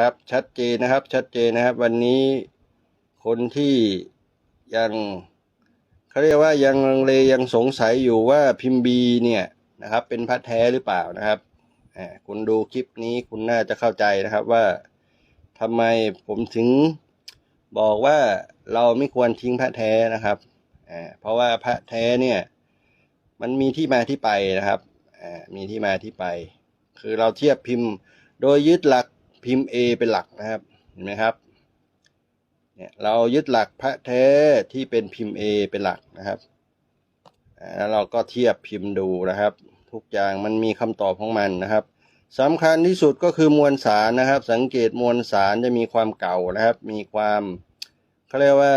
ครับ ชัดเจนนะครับ ชัดเจนนะครับ วันนี้คนที่ยังเขาเรียกว่ายังลังเลยังสงสัยอยู่ว่าพิมพ์บีเนี่ยนะครับ เป็นพระแท้หรือเปล่านะครับคุณดูคลิปนี้คุณน่าจะเข้าใจนะครับว่าทำไมผมถึงบอกว่าเราไม่ควรทิ้งพระแท้นะครับเพราะว่าพระแท้เนี่ย มันมีที่มาที่ไปนะครับมีที่มาที่ไป คือเราเทียบพิมพ์โดยยึดหลัก พิมพ์ A เป็นหลักนะครับเห็นไหมครับเนี่ยเรายึดหลักพระแท้ที่เป็นพิมพ์ A เป็นหลักนะครับแล้วเราก็เทียบพิมพ์ดูนะครับ ทุกอย่างมันมีคำตอบของมันนะครับสำคัญที่สุดก็คือมวลสารนะครับ สังเกตมวลสารจะมีความเก่านะครับ มีความเขาเรียกว่า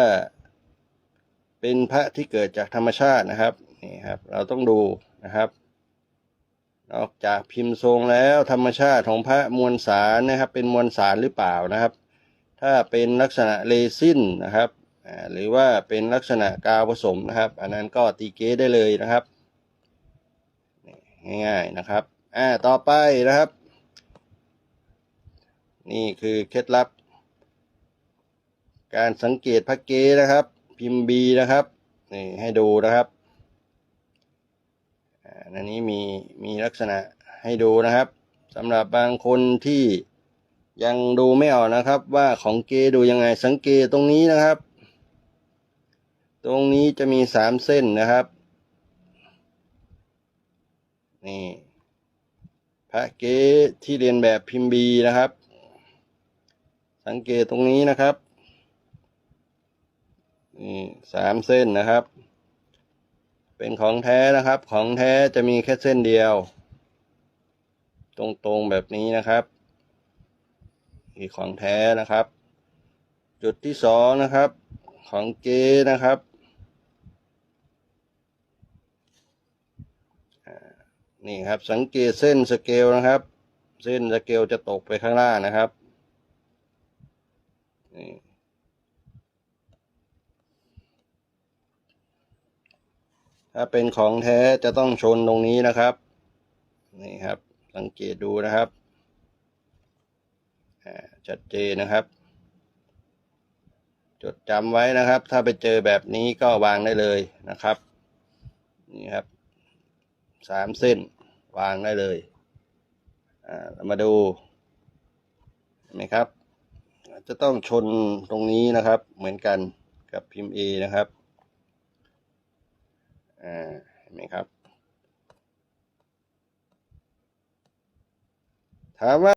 เป็นพระที่เกิดจากธรรมชาตินะครับนี่ครับ เราต้องดูนะครับ นอกจากพิมพ์ทรงแล้วธรรมชาติของพระมวลสารนะครับ เป็นมวลสารหรือเปล่านะครับ ถ้าเป็นลักษณะเรซินนะครับหรือว่าเป็นลักษณะกาวผสมนะครับ อันนั้นก็ตีเกตได้เลยนะครับง่ายๆนะครับอ่าต่อไปนะครับ นี่คือเคล็ดลับ การสังเกตพระเกนะครับ พิมพ์บีนะครับนี่ให้ดูนะครับ อันนี้มีมีลักษณะให้ดูนะครับสำหรับบางคนที่ยังดูไม่ออกนะครับ ว่าของเกดูยังไงสังเกตตรงนี้นะครับ ตรงนี้จะมีสามเส้นนะครับนี่พระเกที่เรียนแบบพิมพ์บีนะครับ สังเกตตรงนี้นะครับนี่สามเส้นนะครับ เป็นของแท้นะครับ ของแท้จะมีแค่เส้นเดียว ตรงๆแบบนี้นะครับนี่ของแท้นะครับ จุดที่สองนะครับ ของเกนะครับนี่ครับสังเกตเส้นสเกลนะครับ เส้นสเกลจะตกไปข้างล่างนะครับนี่ ถ้าเป็นของแท้จะต้องชนตรงนี้นะครับ นี่ครับ สังเกตดูนะครับชัดเจนนะครับ จดจำไว้นะครับ ถ้าไปเจอแบบนี้ก็วางได้เลยนะครับ นี่ครับสามเส้นวางได้เลยเรามาดูเห็นไหมครับ จะต้องชนตรงนี้นะครับ เหมือนกันกับพิมพ์ A นะครับ อ่าเห็นไหมครับ ถามว่า